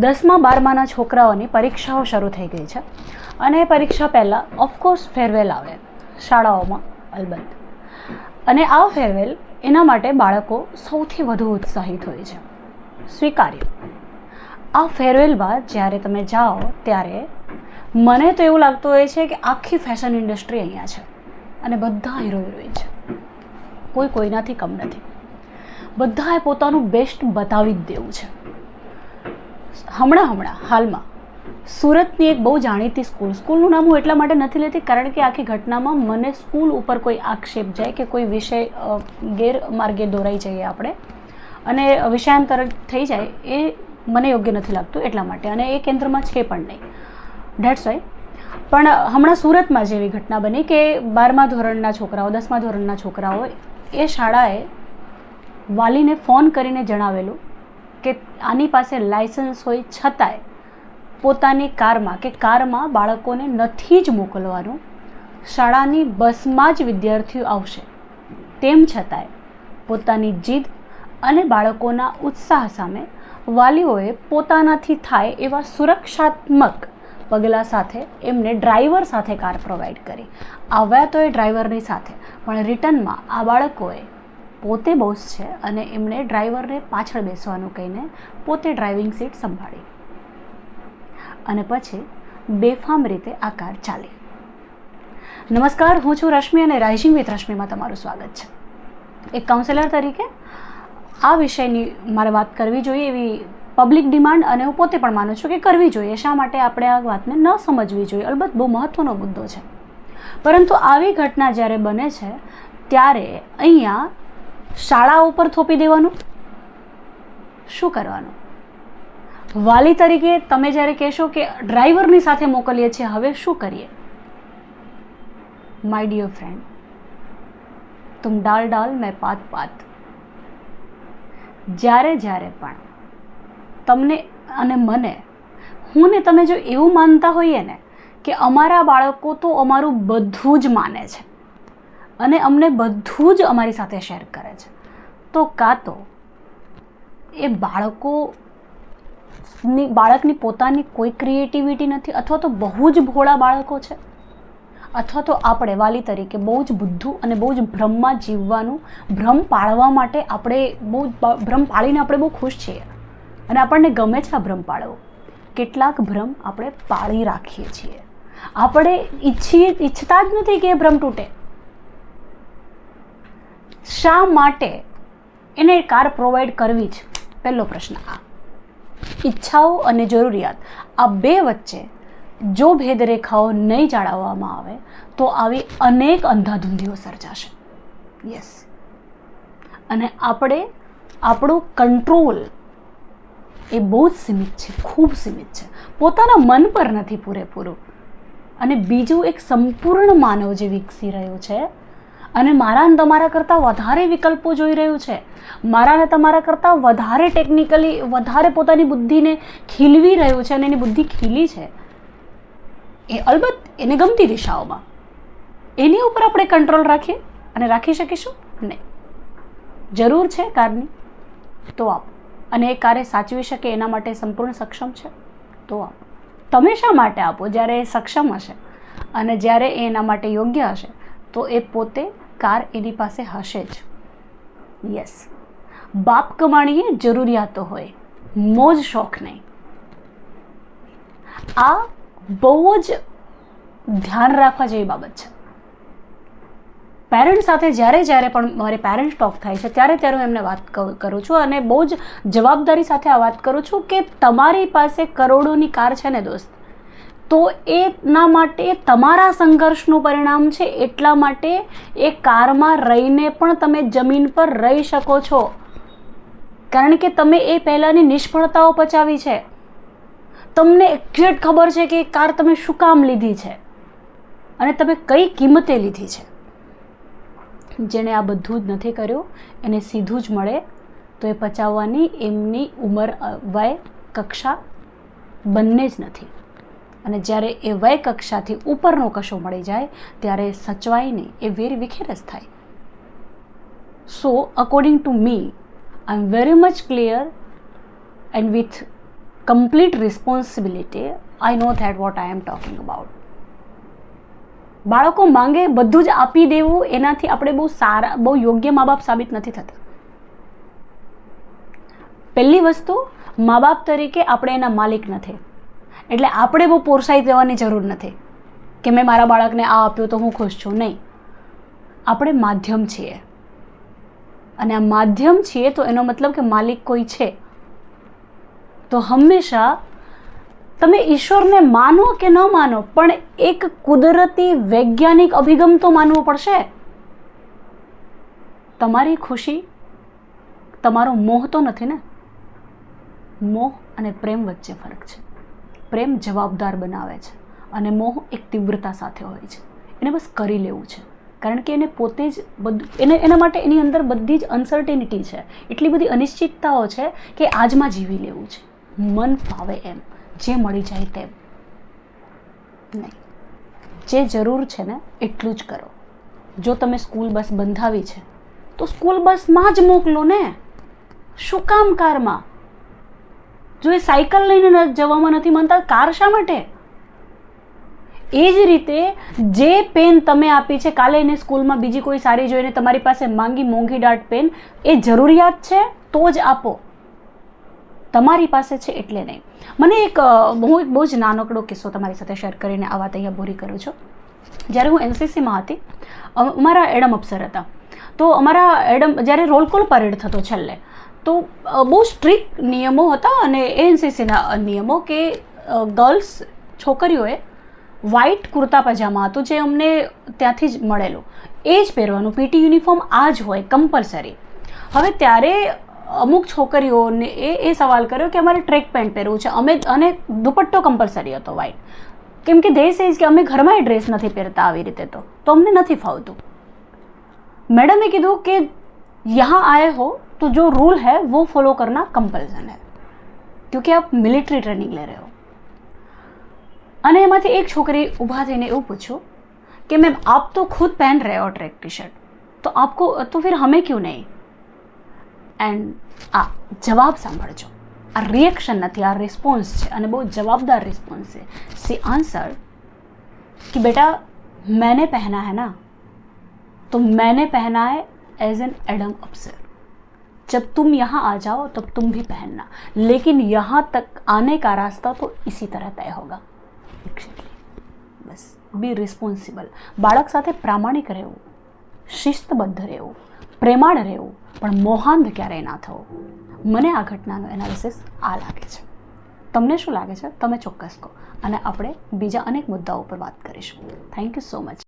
દસમા, બારમાના છોકરાઓની પરીક્ષાઓ શરૂ થઈ ગઈ છે. અને એ પરીક્ષા પહેલાં ઓફકોર્સ ફેરવેલ આવે શાળાઓમાં, અલબત્ત. અને આ ફેરવેલ એના માટે બાળકો સૌથી વધુ ઉત્સાહિત હોય છે. સ્વીકાર્ય. આ ફેરવેલ બાદ જ્યારે તમે જાઓ, ત્યારે મને તો એવું લાગતું હોય છે કે આખી ફેશન ઇન્ડસ્ટ્રી અહીંયા છે. અને બધા હીરો હિરોઈન છે. કોઈ કોઈનાથી કમ નથી. બધાએ પોતાનું બેસ્ટ બતાવી જ દેવું છે. હમણાં હમણાં, હાલમાં. સુરતની એક બહુ જાણીતી સ્કૂલ. સ્કૂલનું નામ હું એટલા માટે નથી લેતી કારણ કે આખી ઘટનામાં મને સ્કૂલ ઉપર કોઈ આક્ષેપ જાય કે કોઈ વિષય ગેરમાર્ગે દોરાઈ જઈએ આપણે. અને વિષયાંતર થઈ જાય એ મને યોગ્ય નથી લાગતું એટલા માટે. અને એ કેન્દ્રમાં છે પણ નહીં. ડેટ્સ વાય પણ હમણાં સુરતમાં જેવી ઘટના બની કે બારમા ધોરણના છોકરાઓ, દસમા ધોરણના છોકરાઓ એ શાળાએ વાલીને ફોન કરીને જણાવેલું કે આની પાસે લાયસન્સ હોય છતાંય પોતાની કારમાં કે કારમાં બાળકોને નથી જ મોકલવાનું, શાળાની બસમાં જ વિદ્યાર્થીઓ આવશે. તેમ છતાંય પોતાની જીદ અને બાળકોના ઉત્સાહ સામે વાલીઓએ પોતાનાથી થાય એવા સુરક્ષાત્મક પગલાં સાથે એમને ડ્રાઈવર સાથે કાર પ્રોવાઈડ કરી. આવ્યા તો એ ડ્રાઈવરની સાથે, પણ રિટર્નમાં આ બાળકોએ પોતે બોસ છે અને એમણે ડ્રાઈવરને પાછળ બેસવાનું કહીને પોતે ડ્રાઇવિંગ સીટ સંભાળી. અને પછી બેફામ રીતે આ કાર ચાલી. નમસ્કાર, હું છું રશ્મિ અને રાઇઝિંગ વિથ રશ્મિમાં તમારું સ્વાગત છે. એક કાઉન્સેલર તરીકે આ વિષયની મારે વાત કરવી જોઈએ એવી પબ્લિક ડિમાન્ડ અને હું પોતે પણ માનું છું કે કરવી જોઈએ. શા માટે આપણે આ વાતને ન સમજવી જોઈએ? અલબત્ત બહુ મહત્ત્વનો મુદ્દો છે. પરંતુ આવી ઘટના જ્યારે બને છે, ત્યારે અહીંયા શાળા ઉપર થોપી દેવાનું? શું કરવાનું? વાલી તરીકે તમે જ્યારે કહેશો કે ડ્રાઈવરની સાથે મોકલીએ છીએ, હવે શું કરીએ? માય ડિયર ફ્રેન્ડ તુમ ડાલ ડાલ મેં પાત પાત. જ્યારે જ્યારે પણ તમને અને મને, હું ને તમે જો એવું માનતા હોઈએ ને કે અમારા બાળકો તો અમારું બધું જ માને છે અને અમને બધું જ અમારી સાથે શેર કરે છે. તો કાં તો એ બાળકો બાળકની પોતાની કોઈ ક્રિએટિવિટી નથી, અથવા તો બહુ જ ભોળા બાળકો છે, અથવા તો આપણે વાલી તરીકે બહુ જ બુદ્ધુ અને બહુ જ ભ્રમમાં જીવવાનું, ભ્રમ પાળવા માટે આપણે બહુ ભ્રમ પાળીને આપણે બહુ ખુશ છીએ. અને આપણને ગમે છે આ ભ્રમ પાળવો. કેટલાક ભ્રમ આપણે પાળી રાખીએ છીએ. આપણે ઈચ્છીએ ઈચ્છતા જ નથી કે એ ભ્રમ તૂટે. શા માટે એને કાર પ્રોવાઈડ કરવી જ. પહેલો પ્રશ્ન આ. ઈચ્છાઓ અને જરૂરિયાત આ બે વચ્ચે જો ભેદરેખાઓ નહીં જાળવવામાં આવે, તો આવી અનેક અંધાધૂંધીઓ સર્જાશે. યસ અને આપણે, આપણું કંટ્રોલ એ બહુ જ સીમિત છે, ખૂબ સીમિત છે. પોતાના મન પર નથી પૂરેપૂરું. અને બીજું એક સંપૂર્ણ માનવ જે વિકસી રહ્યું છે અને મારા અને તમારા કરતાં વધારે વિકલ્પો જોઈ રહ્યું છે. મારા અને તમારા કરતાં વધારે ટેકનિકલી વધારે પોતાની બુદ્ધિને ખીલવી રહ્યું છે અને એની બુદ્ધિ ખીલી છે. એ અલબત્ત એને ગમતી દિશાઓમાં. એની ઉપર આપણે કંટ્રોલ રાખીએ અને રાખી શકીશું? નહીં. જરૂર છે કારની? તો આપો. અને એ કારે સાચવી શકે એના માટે સંપૂર્ણ સક્ષમ છે? તો આપ. તમે શા માટે આપો? જ્યારે એ સક્ષમ હશે અને જ્યારે એ એના માટે યોગ્ય હશે, તો એ પોતે કાર એની પાસે હશે જ. યસ બાપ કમાણીએ જરૂરિયાતો હોય. મોજ શોખ નહીં. આ બહુ જ ધ્યાન રાખવા જેવી બાબત છે. પેરેન્ટ્સ સાથે જ્યારે જ્યારે પણ મારે પેરેન્ટ્સ ટોક થાય છે, ત્યારે ત્યારે હું એમને વાત કરું છું અને બહુ જ જવાબદારી સાથે આ વાત કરું છું કે તમારી પાસે કરોડોની કાર છે ને દોસ્ત તો એના માટે તમારા સંઘર્ષનું પરિણામ છે, એટલા માટે એ કારમાં રહીને પણ તમે જમીન પર રહી શકો છો. કારણ કે તમે એ પહેલાંની નિષ્ફળતાઓ પચાવી છે. તમને એક્ઝેક્ટ ખબર છે કે કાર તમે શું કામ લીધી છે? અને તમે કઈ કિંમતે લીધી છે? જેણે આ બધું જ નથી કર્યું, એને સીધું જ મળે, તો એ પચાવવાની એમની ઉંમર વય, કક્ષા બંને જ નથી. અને જ્યારે એ વય કક્ષાથી ઉપરનો કશો મળી જાય, ત્યારે સચવાઈને એ વેર વિખેરસ થાય. So according to me I am very much clear and with complete responsibility I know that what I am talking about બાળકો માંગે બધું જ આપી દેવું, એનાથી આપણે બહુ સારા, બહુ યોગ્ય મા બાપ સાબિત નથી થતા. પહેલી વસ્તુ મા બાપ તરીકે આપણે એના માલિક નથી એટલે આપણે બહુ પોરસાઈ દેવાની જરૂર નથી કે મેં મારા બાળકને આ આપ્યું તો હું ખુશ છું, નહીં. આપણે માધ્યમ છીએ. અને આ માધ્યમ છીએ તો એનો મતલબ કે માલિક કોઈ છે. તો હંમેશા તમે ઈશ્વરને માનો કે ન માનો, પણ એક કુદરતી વૈજ્ઞાનિક અભિગમ તો માનવો પડશે. તમારી ખુશી, તમારો મોહ તો નથી ને? મોહ અને પ્રેમ વચ્ચે ફરક છે. પ્રેમ જવાબદાર બનાવે છે અને મોહ એક તીવ્રતા સાથે હોય છે. એને બસ કરી લેવું છે. કારણ કે એને પોતે જ બધું, એને, એના માટે એની અંદર બધી જ અનસર્ટેનિટી છે. એટલી બધી અનિશ્ચિતતાઓ છે કે આજમાં જીવી લેવું છે. મન ફાવે એમ. જે મળી જાય તેમ. નહીં. જે જરૂર છે ને એટલું જ કરો. જો તમે સ્કૂલ બસ બંધાવી છે, તો સ્કૂલ બસમાં જ મોકલો ને. શું કામ કારમાં જો એ સાયકલ લઈને જવામાં નથી માનતા, કાર શા માટે? એ જ રીતે જે પેન તમે આપી છે, કાલે એને સ્કૂલમાં બીજી કોઈ સારી જોઈને તમારી પાસે માંગી મોંઘી દાટ પેન, એ જરૂરિયાત છે તો જ આપો. તમારી પાસે છે એટલે નહીં. મને એક હું એક બહુ જ નાનકડો કિસ્સો તમારી સાથે શેર કરીને આ વાત અહીંયા પૂરી કરું છું. જ્યારે હું એનસીસીમાં હતી અમારા એડમ અફસર હતા. તો અમારા એડમ, જ્યારે રોલ કોલ પરેડ થતો છેલ્લે તો બહુ સ્ટ્રિક્ટ નિયમો હતા અને એનસીસીના નિયમો કે ગર્લ્સ છોકરીઓએ વ્હાઇટ કુર્તા પજામા હતું જે અમને ત્યાંથી જ મળેલું. એ જ પહેરવાનું. પીટી યુનિફોર્મ આ જ હોય કમ્પલસરી હવે ત્યારે અમુક છોકરીઓને એ એ સવાલ કર્યો કે અમારે ટ્રેક પેન્ટ પહેરવું છે. અમે, અને દુપટ્ટો કમ્પલસરી હતો વ્હાઇટ કેમ કે દેશ એજ કે અમે ઘરમાં એ ડ્રેસ નથી પહેરતા આવી રીતે તો અમને નથી ફાવતું. મેડમે કીધું કે, યહાં આયા હો तो जो रूल है वो फॉलो करना कंपल्सन है क्योंकि आप मिलिट्री ट्रेनिंग ले रहे हो અને એમાંથી એક છોકરી ઊભા થઈને એવું પૂછ્યું કે મેમ આપ તો ખુદ પહેન रहे हो ट्रैक टी शर्ट तो आपको तो फिर हमें क्यों नहीं એન્ડ આ જવાબ સાંભળજો આ રિએક્શન નથી આ રિસ્પોન્સ છે અને બહુ જવાબદાર રિસ્પોન્સ છે સી આન્સર कि बेटा मैंने पहना है ना तो मैंने पहना है एज एन एडम अफसर जब तुम यहाँ आ जाओ तब तुम भी पहनना लेकिन यहाँ तक आने का रास्ता तो इसी तरह तय होगा એક્ઝેક્ટલી બસ બી રિસ્પોન્સિબલ બાળક સાથે પ્રામાણિક રહેવું શિસ્તબદ્ધ રહેવું પ્રેમાળ રહેવું પણ મોહાંધ ક્યારેય ના થવું મને આ ઘટનાનો એનાલિસિસ આ લાગે છે તમને શું લાગે છે તમે ચોક્કસ કહો અને આપણે બીજા અનેક મુદ્દાઓ પર વાત કરીશું થેન્ક યુ સો મચ